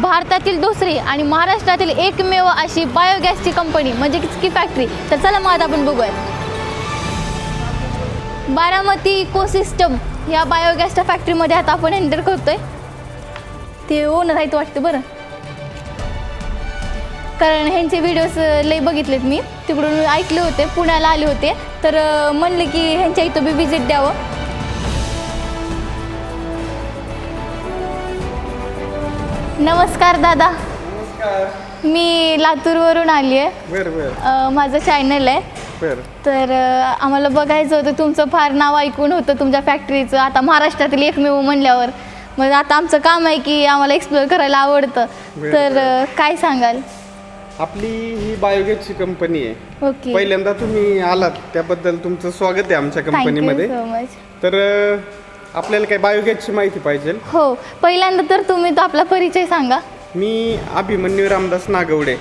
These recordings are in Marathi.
भारतातील दुसरी आणि महाराष्ट्रातील एकमेव अशी बायोगॅसची कंपनी म्हणजे की फॅक्टरी तर चला मग आता आपण बघूयात. बारामती इकोसिस्टम या बायोगॅसच्या फॅक्टरीमध्ये आता आपण एंटर करतोय. ते ओनर आहेत वाटतं बरं. कारण ह्यांचे व्हिडिओज लई बघितलेत मी. तिकडून ऐकले होते पुण्याला आले होते. तर म्हणले की ह्यांच्या इथं बी व्हिजिट द्यावं. नमस्कार दादा. नमस्कार. मी लातूरवरून आली आहे. बर बर. अं, माझं चॅनल आहे. बर. तर अं, आम्हाला बघायचं होतं तुमचं फार नाव ऐकून होतं तुमच्या फॅक्टरीचं आता महाराष्ट्रातील एकमेव म्हणल्यावर. मग आता आमचं काम आहे की आम्हाला एक्सप्लोअर करायला आवडतं. बरं, तर. अं, काय सांगाल? आपली ही बायोगॅसची कंपनी आहे. ओके. पहिल्यांदा तुम्ही आलात त्याबद्दल तुमचं स्वागत आहे आमच्या थँक्यू कंपनीमध्ये सो मच तर अं, आपल्याला काय बायोगॅसची माहिती पाहिजे. हो पहिल्यांदा तर तुम्ही तो आपला परिचय सांगा. मी अभिमन्यू रामदास नागवडे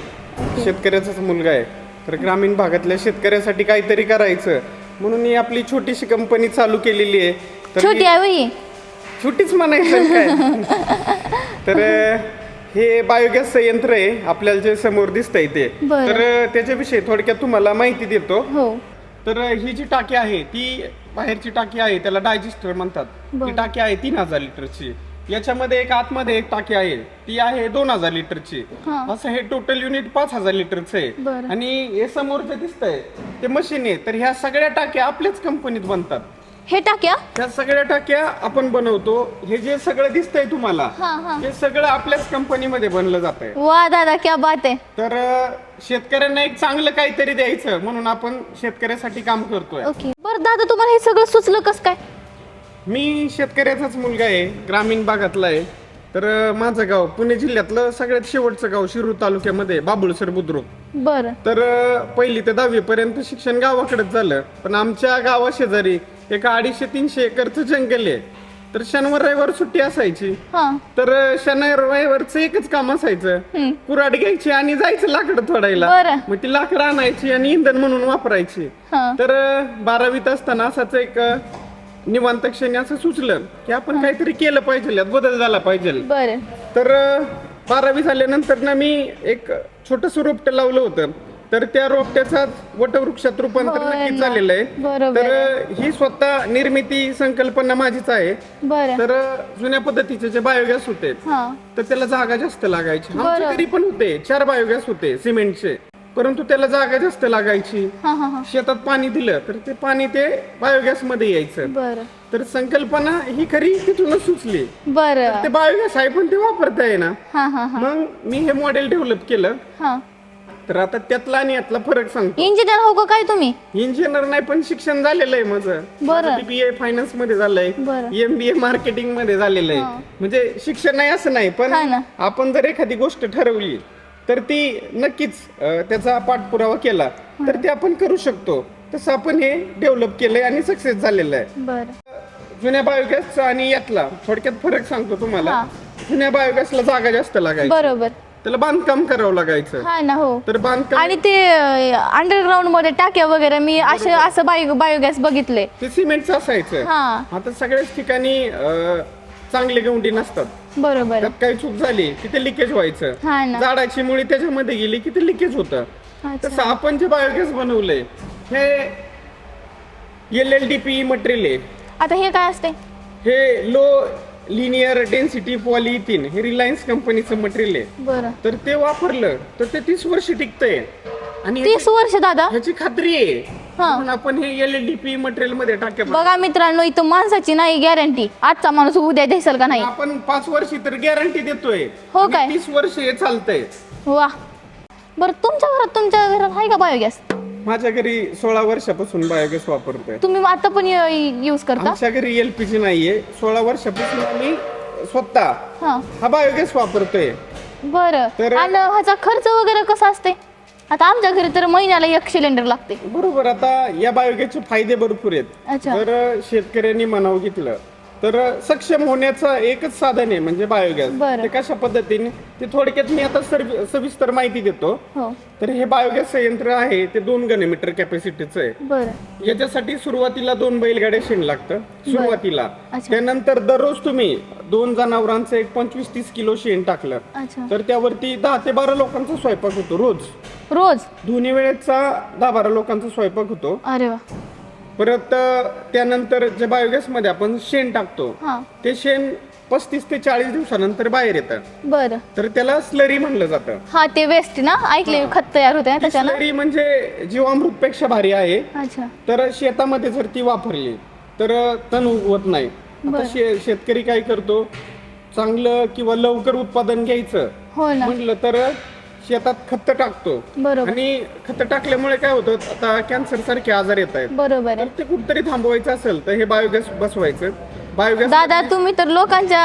शेतकऱ्याचाच मुलगा आहे. तर ग्रामीण भागातल्या शेतकऱ्यासाठी काहीतरी करायचं. म्हणून ही आपली छोटीशी कंपनी चालू केलेली आहे. तर छोटी ही- आहे छोटीच म्हणायचं काय? तर हे बायोगॅसचं यंत्र आहे. आपल्याला जे समोर दिसतंय ते. बरं. तर त्याच्याविषयी थोडक्यात तुम्हाला माहिती देतो. हो. तर ही जी टाकी आहे ती बाहेरची टाकी आहे त्याला डायजेस्टर म्हणतात बरं. ती टाकी आहे तीन हजार लिटरची याच्यामध्ये एक आतमध्ये एक टाकी आहे ती आहे दोन हजार लिटरची हा. असं हे टोटल युनिट पाच हजार लिटरचं आहे बरं. आणि हे समोर जे दिसतंय ते मशीन आहे तर ह्या सगळ्या टाक्या आपल्याच कंपनीत बनतात हे टाक्या. ह्या सगळ्या टाक्या आपण बनवतो. हे जे सगळं दिसतंय तुम्हाला हा हा. हे सगळं आपल्याच कंपनीमध्ये बनलं जात आहे वा दादा क्या बात आहे. तर अं, शेतकऱ्यांना एक चांगलं काहीतरी द्यायचं म्हणून आपण शेतकऱ्यासाठी काम करतोय. ओके. बरं दादा तुम्हाला हे सगळं सुचलं कसं काय? मी शेतकऱ्याचाच मुलगा आहे ग्रामीण भागातला आहे. तर अं, माझं गाव पुणे जिल्ह्यातलं सगळ्यात शेवटचं गाव शिरूर तालुक्यामध्ये बाबुळसर बुद्रुक. बरं. तर अं, पहिली ते दहावी पर्यंत शिक्षण गावाकडेच झालं. पण आमच्या गावा शेजारी एक अडीचशे तीनशे एकरचं जंगल आहे. तर शनिवार रविवार सुट्टी असायची. हां. तर शनिवार रविवारचं एकच काम असायचं. कुराड घ्यायची आणि जायचं लाकडं तोडायला. बरं. मग ती लाकडं आणायची आणि इंधन म्हणून वापरायची. हां. तर बारावीत असताना असंच एक निवांत क्षणी असं सुचलं की आपण काहीतरी केलं पाहिजे यात बदल झाला पाहिजे. बरं. तर अं, बारावी झाल्यानंतर ना मी एक छोटस रोपटं लावलं होतं. तर त्या रोपट्याचा वटवृक्षात रूपांतर नक्कीच. झालेलं आहे. बरोबर तर ही स्वतः निर्मिती संकल्पना माझीच आहे. बरं. तर जुन्या पद्धतीचे जे बायोगॅस होते हां. तर त्याला जागा जास्त लागायची. आमच्या बरं. घरी पण होते. चार बायोगॅस होते सिमेंटचे. परंतु त्याला जागा जास्त लागायची. हां हां हां. शेतात पाणी दिलं तर ते पाणी ते बायोगॅसमध्ये यायचं. बरं. तर संकल्पना ही खरी तिथूनच सुचली. बरं. ते बायोगॅस आहे पण ते वापरता येईना. हां हां हां. मग मी हे मॉडेल डेव्हलप केलं. हां. तर आता त्यातला आणि यातला फरक सांगतो. इंजिनियर हो का काय तुम्ही? इंजिनियर नाही पण शिक्षण झालेलं आहे माझं. बरं. बी ए फायनान्समध्ये झालंय. बरं. एम बी ए मार्केटिंगमध्ये झालेलं. आहे. म्हणजे शिक्षण नाही असं नाही पण हा ना. आपण जर एखादी गोष्ट ठरवली तर ती नक्कीच अं, त्याचा पाठपुरावा केला तर ते आपण करू शकतो. तसं आपण हे डेव्हलप केलंय आणि सक्सेस झालेलं आहे. बरं. जुन्या बायोगॅसचा आणि यातला थोडक्यात फरक सांगतो तुम्हाला. हा. जुन्या बायोगॅसला जागा जास्त लागायची. बरोबर. त्याला बांधकाम करावं लागायचं. हा ना हो. तर बांधकाम आणि ते अंडरग्राऊंडमध्ये टाक्या वगैरे मी असे असं बायो बायोगॅस बघितले ते सिमेंटचं असायचं. हा. आता सगळ्याच ठिकाणी अं, चांगले गवंडी नसतात. बरोबर. त्यात काही चूक झाली की ते लिकेज व्हायचं. हा ना. झाडाची मुळी त्याच्यामध्ये गेली की ते लिकेज होतं. अच्छा. तसं आपण जे बायोगॅस बनवलंय हे L L D P material आहे. आता हे काय असते हे लो लिनियर डेन्सिटी पॉलिथिन हे रिलायन्स कंपनीचं मटेरियल आहे. बरं. तर ते वापरलं तर ते तीस वर्ष टिकतंय. आणि तीस वर्ष दादा? ह्याची खात्री आहे. हा. म्हणून आपण हे एल एल डी पी मटेरियलमध्ये टाक्या बघा. मित्रांनो इथं माणसाची नाही गॅरंटी आजचा माणूस उद्या दिसेल का नाही? आपण पाच वर्षी तर गॅरंटी देतोय. हो आणि काय? तीस वर्ष हे चालतंय. वा. बरं तुमच्या घरात तुमच्या घरात आहे का बायोगॅस माझ्या घरी सोळा वर्षापासून बायोगॅस वापरतोय. तुम्ही आता पण यूज करता? आमच्या घरी एलपीजी नाहीये. सोळा वर्षापासून आम्ही स्वतः हा. हा बायोगॅस वापरतोय. बरं. तर- आणि ह्याचा खर्च वगैरे कसा असते आता आमच्या घरी तर महिन्याला एक सिलेंडर लागते बरोबर आता या बायोगॅसचे फायदे भरपूर आहेत. अच्छा. जर शेतकऱ्यांनी म्हणावं घेतलं तर सक्षम होण्याचं एकच साधन आहे म्हणजे बायोगॅस. बरं. ते कशा पद्धतीने? ते थोडक्यात मी आता सर्व- सविस्तर माहिती देतो. हो. तर हे बायोगॅस संयंत्र आहे ते दोन घनमीटर कॅपॅसिटीचं आहे. बरं. याच्यासाठी सुरुवातीला दोन बैलगाड्या शेण लागतं. सुरुवातीला. अच्छा. त्यानंतर दररोज तुम्ही दोन जनावरांचं एक पंचवीस तीस किलो शेण टाकलं. अच्छा. तर त्यावरती दहा ते बारा लोकांचा स्वयंपाक होतो रोज. रोज? दोन्ही वेळेचा दहा बारा लोकांचा स्वयंपाक होतो. अरे वा. परत त्यानंतर जे बायोगॅसमध्ये आपण शेण टाकतो हा. ते शेण पस्तीस ते चाळीस दिवसानंतर बाहेर येतं. बरं. तर त्याला स्लरी म्हणलं जातं. हा ते वेस्ट ना? ऐकले खत तयार होते ना त्याच्यानं? स्लरी म्हणजे जीवामृत पेक्षा भारी आहे. अच्छा. तर शेतामध्ये जर ती वापरली तर तण उगवत नाही. आता बरं. शे शेतकरी काय करतो चांगलं किंवा लवकर उत्पादन घ्यायचं हो ना. म्हटलं तर शेतात खत टाकतो. बरोबर. आणि खत टाकल्यामुळे काय होतं आता कॅन्सर सारखे आजार येत आहेत. बरोबर तर आहे ते कुठतरी थांबवायचं असेल तर हे बायोगॅस बसवायचं. बायोगॅस दादा तुम्ही तर लोकांच्या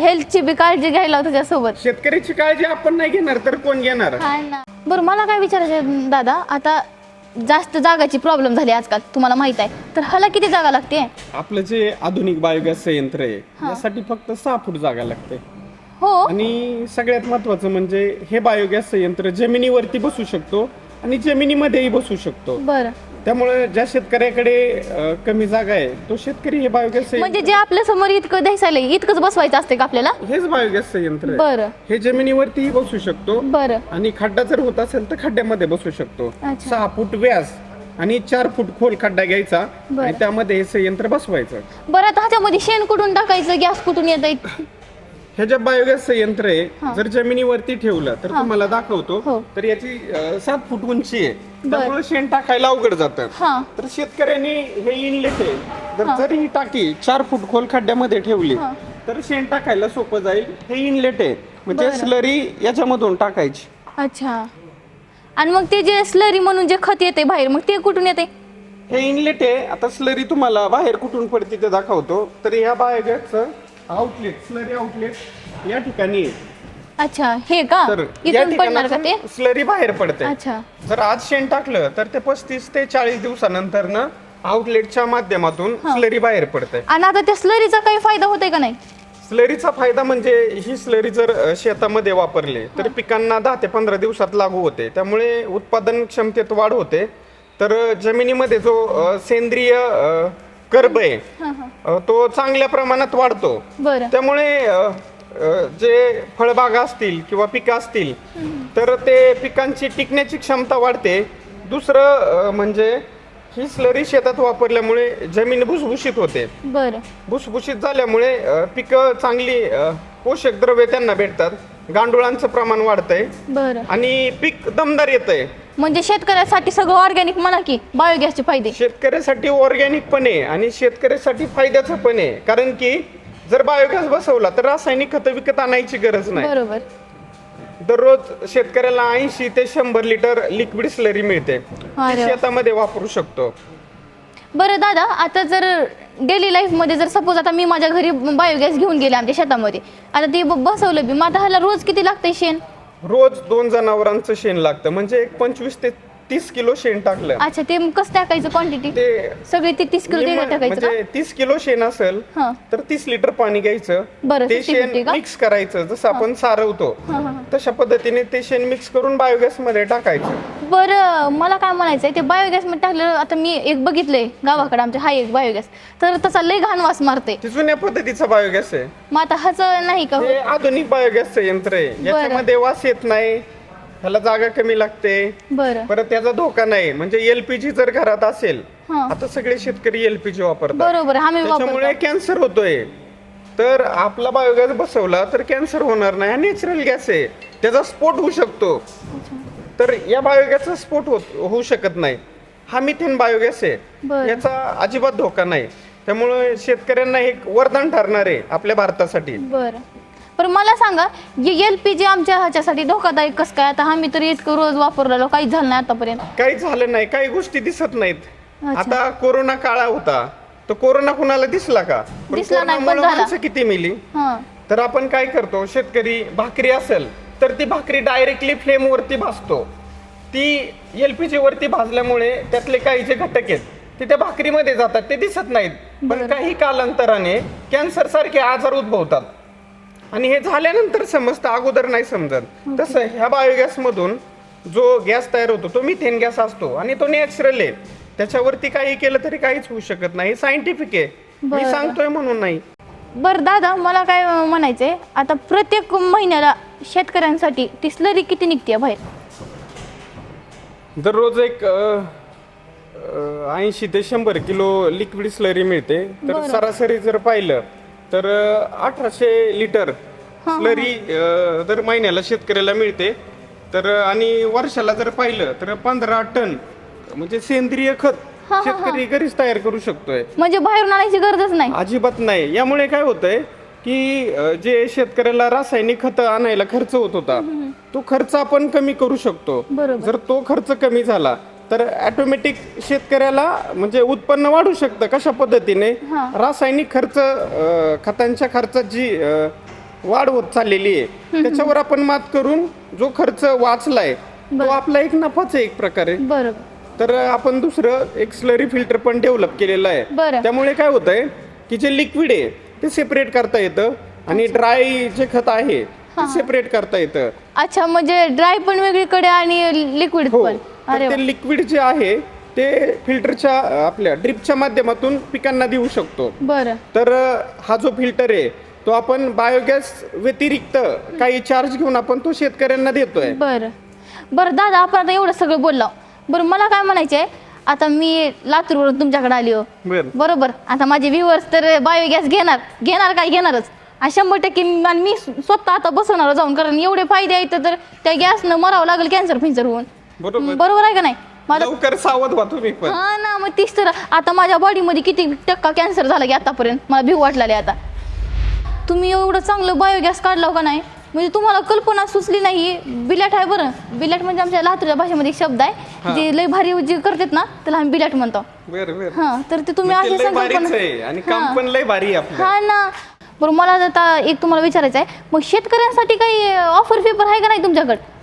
हेल्थची बी काळजी घ्यायला त्याच्यासोबत शेतकऱ्याची काळजी आपण नाही घेणार तर कोण घेणार? हा ना. बरं मला काय विचारायचं आहे, दादा आता जास्त जागाची प्रॉब्लेम झाली आजकाल तुम्हाला माहीत आहे. तर ह्याला किती जागा लागते? आपलं जे आधुनिक बायोगॅस संयंत्र आहे यासाठी फक्त सहा फूट जागा लागते. हो. आणि सगळ्यात महत्वाचं म्हणजे हे बायोगॅस संयंत्र जमिनीवरती बसू शकतो आणि जमिनीमध्येही बसू शकतो. बरं. त्यामुळे ज्या शेतकऱ्याकडे अं, कमी जागा आहे तो शेतकरी हे बायोगॅस म्हणजे जे आपल्यासमोर इतकं द्यायचं इतकंच बसवायचं असते का आपल्याला? हेच बायोगॅस संयंत्र आहे. बरं. हे जमिनीवरतीही बसू शकतो. बरं. आणि खड्डा जर होत असेल तर खड्ड्यामध्ये बसू शकतो. अच्छा. सहा फूट व्यास आणि चार फूट खोल खड्डा घ्यायचा बरं. आणि त्यामध्ये हे संयंत्र बसवायचं. बरं आता ह्याच्यामध्ये शेण कुठून टाकायचं? गॅस कुठून येत हे जे बायोगॅस संयंत्र आहे जर जमिनीवरती ठेवलं तर तुम्हाला दाखवतो हो. तर याची अं, सात फूट उंची आहे. त्यामुळे शेण टाकायला अवघड जातं. हा. तर शेतकऱ्यांनी हे इनलेट आहे जर जर ही टाकी चार फूट खोल खड्ड्यामध्ये ठेवली तर शेण टाकायला सोपं जाईल. हे इनलेट आहे. म्हणजे स्लरी याच्यामधून टाकायची. अच्छा. आणि मग ते जे स्लरी म्हणून जे खत येते बाहेर मग ते कुठून येते हे इनलेट आहे. आता स्लरी तुम्हाला बाहेर कुठून पडते ते दाखवतो. तर या बायोगॅसचं आउटलेट स्लरी आउटलेट या ठिकाणी आहे. अच्छा हे का? तर या इथून पडणार का ते? स्लरी बाहेर पडते. अच्छा. जर आज शेण टाकलं तर ते पस्तीस ते चाळीस दिवसानंतर ना आउटलेटच्या माध्यमातून स्लरी बाहेर पडते. आणि आता त्या स्लरीचा काही फायदा होतोय का नाही? स्लरीचा फायदा म्हणजे ही स्लरी जर अ, शेतामध्ये वापरली तर पिकांना दहा ते पंधरा दिवसात लागू होते. त्यामुळे उत्पादन क्षमतेत वाढ होते. तर अ, जमिनीमध्ये जो अ, सेंद्रिय अ, कर्ब. आहे हा हा. अ, तो चांगल्या प्रमाणात वाढतो. बरं. त्यामुळे अ, अ, जे फळबागा असतील किंवा पिकं असतील तर ते पिकांची टिकण्याची क्षमता वाढते. दुसरं अ, म्हणजे ही स्लरी शेतात वापरल्यामुळे जमीन भुसभुशीत होते. बरं. भुसभुशीत झाल्यामुळे अ, पिकं चांगली अ, पोषक द्रव्य त्यांना भेटतात. गांडुळांचं प्रमाण वाढतंय. बरं. आणि पीक दमदार येतंय. म्हणजे शेतकऱ्यासाठी सगळं ऑर्गॅनिक म्हणा की बायोगॅसचे फायदे? शेतकऱ्यासाठी ऑर्गॅनिक पण आहे आणि शेतकऱ्यासाठी फायद्याचं पण आहे. कारण की जर बायोगॅस बसवला तर रासायनिक खतं विकत आणायची गरज नाही. बरोबर. दररोज शेतकऱ्याला ऐंशी ते शंभर लिटर लिक्विड स्लरी मिळते. ती अरे वा. शेतामध्ये वापरू शकतो. बरं दादा आता जर डेली लाईफमध्ये जर सपोज आता मी माझ्या घरी बायोगॅस घेऊन गेले आमच्या शेतामध्ये आता ते ब- बसवलं बी मग आता ह्याला रोज किती लागतंय शेण? रोज दोन जनावरांचं शेण लागतं. म्हणजे एक पंचवीस ते तीस किलो शेण टाकलं. अच्छा ते मग कसं टाकायचं क्वांटिटी ते सगळे ते तीस किलो निम्म- ते टाकायचं का? म्हणजे तीस किलो शेण असेल हां. तर तीस लिटर पाणी घ्यायचं. बरं, ते 50-50 शेण का? मिक्स करायचं जसं आपण सारवतो. हां हां तशा पद्धतीने ते शेण मिक्स करून बायोगॅसमध्ये टाकायचं. बरं मला काय म्हणायचं आहे ते बायोगॅसमध्ये टाकलं आता मी एक बघितलंय गावाकडे आमच्या हा एक बायोगॅस तर तसा लय घाण वास मारते ते जुन्या पद्धतीचा बायोगॅस आहे. मग आता ह्याचं नाही का हे आधुनिक बायोगॅसचं यंत्र आहे. याच्यामध्ये वास येत नाही. ह्याला जागा कमी लागते. बरं. परत त्याचा धोका नाही. म्हणजे एलपीजी जर घरात असेल हां. आता सगळे शेतकरी एलपीजी वापरतात. बरोबर त्याच्यामुळे वापरतो. कॅन्सर होतोय. तर आपला बायोगॅस बसवला तर कॅन्सर होणार नाही. हा नॅचरल गॅस आहे. त्याचा स्फोट होऊ शकतो. तर या बायोगॅसचा स्फोट होत होऊ शकत नाही. हा मिथेन बायोगॅस आहे. याचा अजिबात धोका नाही. त्यामुळे शेतकऱ्यांना एक वरदान ठरणार आहे आपल्या भारतासाठी. बरं. पण मला सांगा एल पी जी आमच्या ह्याच्यासाठी धोकादायक कसं काय? आता आम्ही तर इतकं रोज वापरलेलो काहीच झालं नाही आतापर्यंत. काही झालं नाही काही गोष्टी दिसत नाहीत. अच्छा. आता कोरोना काळा होता. तर कोरोना कुणाला दिसला का? पण दिसला नाही, पण कोरोनामुळे झाला. माणसं किती मिली? हां. तर आपण काय करतो शेतकरी भाकरी असेल तर ती भाकरी डायरेक्टली फ्लेमवरती भाजतो. ती एल पी वरती भाजल्यामुळे त्यातले काही जे घटक आहेत ते त्या भाकरीमध्ये जातात ते दिसत नाहीत. पण काही कालांतराने कॅन्सर सारखे आजार उद्भवतात. आणि हे झाल्यानंतर समजतं अगोदर नाही समजत. तसं ह्या बायोगॅस मधून जो गॅस तयार होतो तो मिथेन गॅस असतो आणि तो नॅचरल आहे. त्याच्यावरती काही केलं तरी काहीच होऊ शकत नाही. सायंटिफिक आहे. मी बरं. सांगतोय म्हणून नाही. बरं दादा मला काय म्हणायचंय? आता प्रत्येक महिन्याला शेतकऱ्यांसाठी ती स्लरी किती निघते बाहेर. दररोज एक ऐंशी ते शंभर किलो लिक्विड स्लरी मिळते. तर बरं. सरासरी जर पाहिलं तर अठराशे लिटर स्लरी दर महिन्याला शेतकऱ्याला मिळते. तर आणि वर्षाला जर पाहिलं तर पंधरा टन म्हणजे सेंद्रिय खत शेतकरी घरीच तयार करू शकतोय. म्हणजे बाहेरून आणायची गरजच नाही. अजिबात नाही. यामुळे काय होतंय की अ, जे शेतकऱ्याला रासायनिक खत आणायला खर्च होत होता तो खर्च आपण कमी करू शकतो. बरोबर. जर तो खर्च कमी झाला तर ऑटोमॅटिक शेतकऱ्याला म्हणजे उत्पन्न वाढू शकतं कशा पद्धतीने. रासायनिक खर्च अ, खतांच्या खर्चात जी अ, वाढ होत चाललेली आहे. त्याच्यावर आपण मात करून जो खर्च वाचलाय तो आपला एक नफाच आहे एक प्रकारे बरोबर तर आपण दुसरं एक स्लरी फिल्टर पण डेव्हलप केलेलं आहे. त्यामुळे काय होतंय की जे लिक्विड आहे ते सेपरेट करता येतं आणि ड्राय जे खत आहे ते सेपरेट करता येतं. अच्छा म्हणजे ड्राय पण वेगळीकडे आणि लिक्विड हो. पण. तर अरे ते लिक्विड जे आहे ते फिल्टरच्या आपल्या ड्रिपच्या माध्यमातून पिकांना देऊ शकतो. बरं. तर हा जो फिल्टर आहे तो आपण बायोगॅस व्यतिरिक्त काही चार्ज घेऊन आपण तो शेतकऱ्यांना देतोय. बरं. बरं दादा आपण आता एवढं सगळं बोललो. बरं मला काय म्हणायचंय आता मी लातूरवरून तुमच्याकडे आली हो. बरं. बरोबर. आता माझे व्ह्युअर्स तर बायोगॅस घेणार घेणार काय घेणारच. आणि शंभर टक्के मी- आणि मी स्वतः आता बसवणार जाऊन कारण एवढे फायदे आहेत तर त्या गॅसनं मरावं लागेल कॅन्सर फिन्सर होऊन. बरोबर. बरोबर आहे का नाही? माझं लवकर सावध व्हा तुम्ही पण. हा ना मग तीच तर. आता माझ्या बॉडीमध्ये किती टक्का कॅन्सर झाला की आतापर्यंत? मला भीव वाटलेले आता. तुम्ही एवढं चांगलं बायोगॅस काढला का नाही? म्हणजे तुम्हाला कल्पना सुचली नाही. बिलॅट आहे बरं. बिलॅट म्हणजे आमच्या लातूरच्या भाषेमध्ये एक शब्द आहे. जे लय भारी जे करतात ना त्याला आम्ही बिलॅट म्हणतो. बरं बरं. हा तर ते तुम्ही मग ते असे लय भारीच संकल्पना आहे आणि काम पण लय भारी आहे आपलं. हा ना. बरं मला आता एक तुम्हाला विचारायचं आहे. मग शेतकऱ्यांसाठी काही ऑफर पेपर आहे का नाही तुमच्याकडे?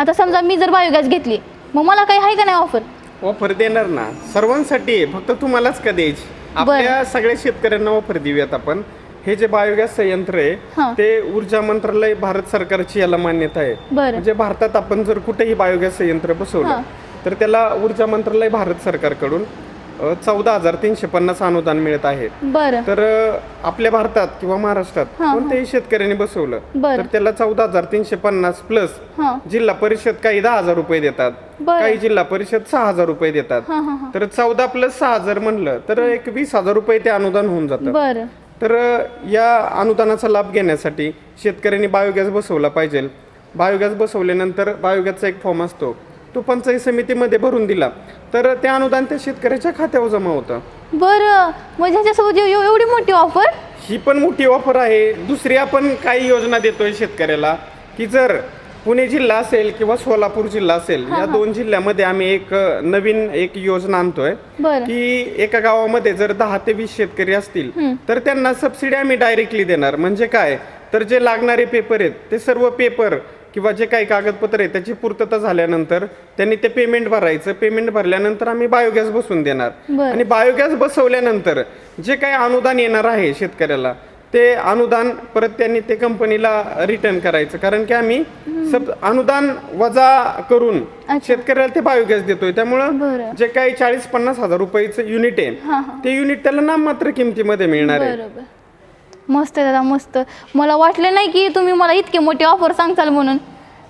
आता समजा मी जर बायोगॅस घेतली मग मला काही आहे का नाही ऑफर ऑफर देणार ना. सर्वांसाठी आहे. फक्त तुम्हालाच का द्यायची? आपल्या सगळ्या शेतकऱ्यांना ऑफर देऊयात आपण. हे जे बायोगॅस संयंत्र हा. आहे ते ऊर्जा मंत्रालय भारत सरकारची याला मान्यता आहे. बरं. म्हणजे भारतात आपण जर कुठेही बायोगॅस संयंत्र हा. बसवलं तर त्याला ऊर्जा मंत्रालय भारत सरकारकडून चौदा हजार तीनशे पन्नास अनुदान मिळत आहे. बरं. तर आपल्या भारतात किंवा महाराष्ट्रात. कोणत्याही शेतकऱ्याने बसवलं. तर त्याला चौदा हजार तीनशे पन्नास प्लस हां. जिल्हा परिषद काही दहा हजार रुपये देतात. काही जिल्हा परिषद सहा हजार रुपये देतात. तर चौदा प्लस सहा हजार म्हणलं तर एक वीस हजार रुपये ते अनुदान होऊन जातं. तर या अनुदानाचा लाभ घेण्यासाठी शेतकऱ्यांनी बायोगॅस बसवला पाहिजे. बायोगॅस बसवल्यानंतर बायोगॅसचा एक फॉर्म असतो. तो पंचायत समितीमध्ये भरून दिला. तर ते अनुदान त्या शेतकऱ्याच्या खात्यावर जमा होतं. बरं. म्हणजे ह्याच्यासोबत एव- एव- एवढी मोठी ऑफर ही पण मोठी ऑफर आहे. दुसरी आपण काही योजना देतोय शेतकऱ्याला की जर पुणे जिल्हा असेल किंवा सोलापूर जिल्हा असेल या दोन जिल्ह्यामध्ये आम्ही एक अ, नवीन एक योजना आणतोय बरं. की एका गावामध्ये जर दहा ते वीस शेतकरी असतील. तर त्यांना सबसिडी आम्ही डायरेक्टली देणार. म्हणजे काय? तर जे लागणारे पेपर आहेत ते सर्व पेपर किंवा जे काही कागदपत्र आहे त्याची पूर्तता झाल्यानंतर त्यांनी ते पेमेंट भरायचं. पेमेंट भरल्यानंतर आम्ही बायोगॅस बसवून देणार. आणि बायोगॅस बसवल्यानंतर जे काही अनुदान येणार आहे शेतकऱ्याला ते अनुदान परत त्यांनी ते कंपनीला रिटर्न करायचं. कारण की आम्ही सब अनुदान वजा करून. शेतकऱ्याला ते बायोगॅस देतोय. त्यामुळं. जे काही चाळीस पन्नास हजार रुपयाचं युनिट आहे ते युनिट त्याला नाममात्र किमतीमध्ये मिळणार आहे. मस्त आहे दादा मस्त. मला वाटलं नाही की तुम्ही मला इतके मोठे ऑफर सांगताल म्हणून.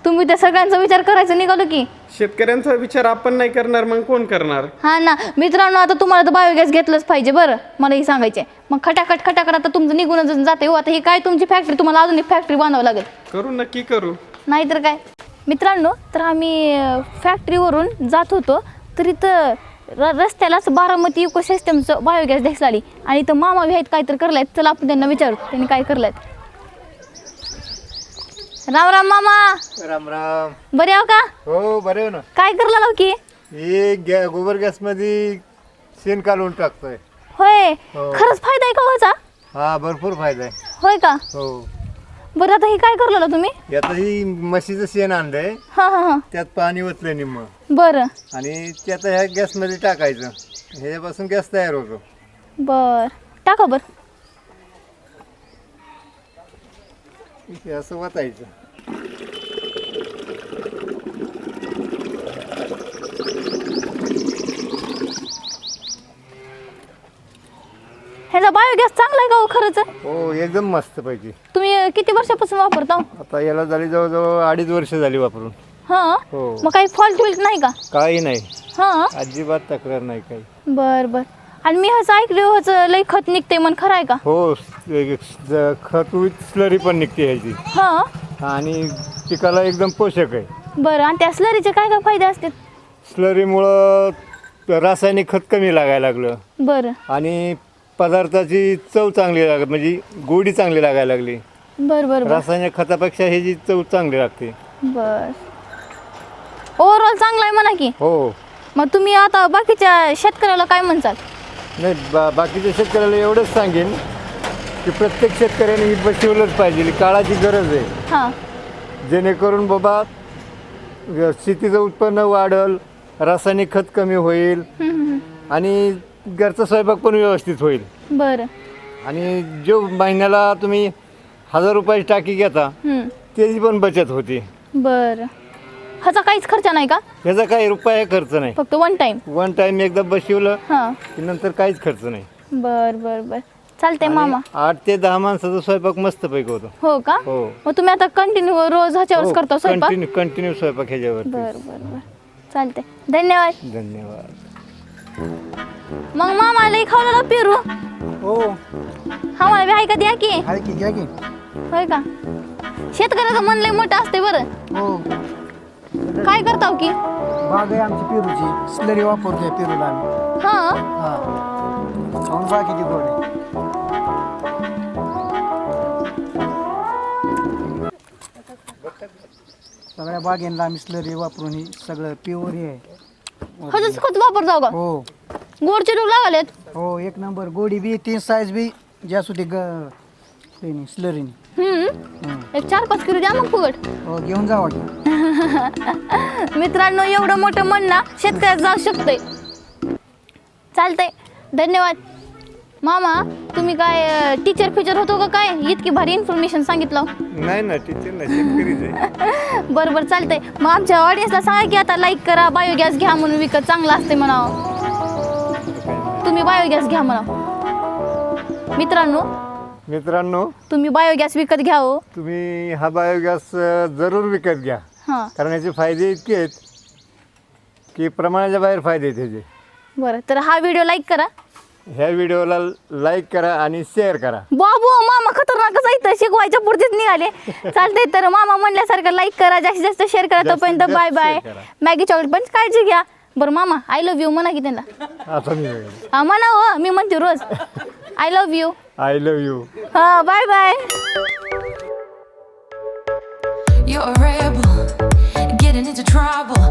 तुम्ही त्या सगळ्यांचा विचार करायचा निघालो की. शेतकऱ्यांचा विचार आपण नाही करणार मग कोण करणार? हा ना. मित्रांनो आता तुम्हाला तर बायोगॅस घेतलंच पाहिजे बरं. मला हे सांगायचे मग खटाखट खटाखट आता तुमचं निघूनच जाते हो. आता ही काय तुमची फॅक्टरी तुम्हाला अजून एक फॅक्टरी बांधावं लागेल. करू नक्की करू. नाहीतर काय? मित्रांनो तर आम्ही अं, फॅक्टरीवरून जात होतो. तर इथं र रस्त्यालाच बारामती इकोसिस्टमचं बायोगॅस दिसला आली आणि इथं मामा आहेत काहीतरी करलायत. चला आपण त्यांना विचारू. त्यांनी काय करलायत. राम राम मामा. राम राम. बरे आहो का? हो बरे हो ना. काय करला लाव की? हे गॅ गोबर गॅसमध्ये शेण काढून टाकतोय. होय. हो. खरंच फायदा आहे का हो हा भरपूर फायदा आहे. होय का? हो. बरं आता हे काय करला तुम्ही? यात ही म्हशीचं शेण आणलंय. हां हां हां. त्यात पाणी ओतलंय निम्म. बरं. आणि ते आता ह्या गॅसमध्ये टाकायचं. ह्याच्यापासून गॅस तयार होतो. बर. टाका बर. असं वाचायचं ह्याचा बायोगॅस चांगला आहे का हो खरंच? हो एकदम मस्त पैकी. अं, किती वर्षापासून वापरता? हो? आता याला झाली जवळजवळ अडीच वर्ष झाली वापरून. हा? हो. मग काही फॉल्ट बिल्ट नाही का? काही नाही. हा? अजिबात तक्रार नाही काही. बर बर. आणि मी ह्याचं ऐकलं ह्याचं लई खत निघते मन खरं आहे का? हो खत विथ स्लरी पण निघते ह्याची. हा? आणि पिकाला एकदम पोषक आहे. बरं आणि त्या स्लरीचे काय काय फायदे असतात? स्लरीमुळं रासायनिक खत कमी लागायला लागलं. बरं. आणि पदार्थाची चव चांगली लागत म्हणजे गोडी चांगली लागायला लागली. बर बर बर. रासायनिक खतापेक्षा ह्याची चव चांगली लागते. बर ओव्हरऑल चांगला आहे म्हणा की. हो. मग तुम्ही आता बाकीच्या शेतकऱ्याला काय म्हणचाल नाही बा बाकीच्या शेतकऱ्याला एवढंच सांगेन की प्रत्येक शेतकऱ्याने ही बसवलंच पाहिजे काळाची गरज आहे. हां. जेणेकरून बाबा शेतीचं उत्पन्न वाढल रासायनिक खत कमी होईल आणि घरचा स्वयंपाक पण व्यवस्थित होईल. बरं. आणि जो महिन्याला तुम्ही हजार रुपयाची टाकी घेता हम्म. त्याची पण बचत होती. बरं. ह्याचा काहीच खर्च नाही का? ह्याचा काही रुपया खर्च नाही. फक्त वन टाइम वन टाइम एकदा बसवलं हां. की नंतर काहीच खर्च नाही. बर बर बर. चालतंय मामा. आठ ते दहा माणसाचा स्वयंपाक मस्तपैकी होतो. हो का? हो. मग तुम्ही आता कंटिन्यू रोज ह्याच्यावरच करतो स्वयंपाक? कंटिन्यू कंटिन्यू स्वयंपाक ह्याच्यावर बर बर बर. चालतंय. धन्यवाद. धन्यवाद. मग मामा लई खावलेला पेरू. हो. हा मला बी आहे का द्या की. आहे की घ्या की. होय का? शेतकऱ्याचं मन लई मोठं असते बरं. हो. काय करताव की? बाग आहे आमची पेरूची. स्लरी वापरतोय पेरूला आम्ही. हा? हा. खाऊन बाकीची गोड आहे. सगळ्या बागेंना आम्ही स्लरी वापरून ही सगळं प्युअर हे आहे. खरंच खत वापरताव का? हो. गोडचे डोक लावलेत. हो एक नंबर. गोडी बी तीन साईज बी ग स्लरीनी हम्म. एक चार पाच किलो द्या मग फुगट हो घेऊन की मित्रांनो एवढं मोठं मन ना शेतकऱ्यात जाऊ शकतंय. चालतंय. धन्यवाद. मामा तुम्ही काय टीचर फीचर होतो का काय? इतकी भारी इन्फॉर्मेशन सांगितलं. नाही ना टीचर ना शेतकरीच आहे. बरं बरं चालतंय. मग आमच्या ऑडियन्सला सांगा की आता लाईक करा बायोगॅस घ्या म्हणून विकत चांगलं असते म्हणावं. तुम्ही बायोगॅस घ्या म्हणा. मित्रांनो मित्रांनो तुम्ही बायोगॅस विकत घ्या हो. तुम्ही हा बायोगॅस जरूर विकत घ्या. हां. कारण याचे फायदे इतके आहेत की प्रमाणाच्या बाहेर फायदे आहेत ह्याचे बरं तर हा व्हिडिओ लाईक करा. ह्या व्हिडिओला लाईक करा आणि शेअर करा. बाबू मामा खतरनाकच आहे इथं. शिकवायच्या पुढचेच निघाले. चालतंय तर मामा म्हणल्यासारखं लाईक करा. जास्तीत जास्त शेअर करा. तोपर्यंत बाय बाय. मॅगी चॉकलेट पण काळजी घ्या. बरं मामा आय लव्ह यू म्हणा की त्यांना. आता मी हा म्हणा हो मी म्हणते रोज. I love you I love you हा bye bye You're a rebel, getting into trouble.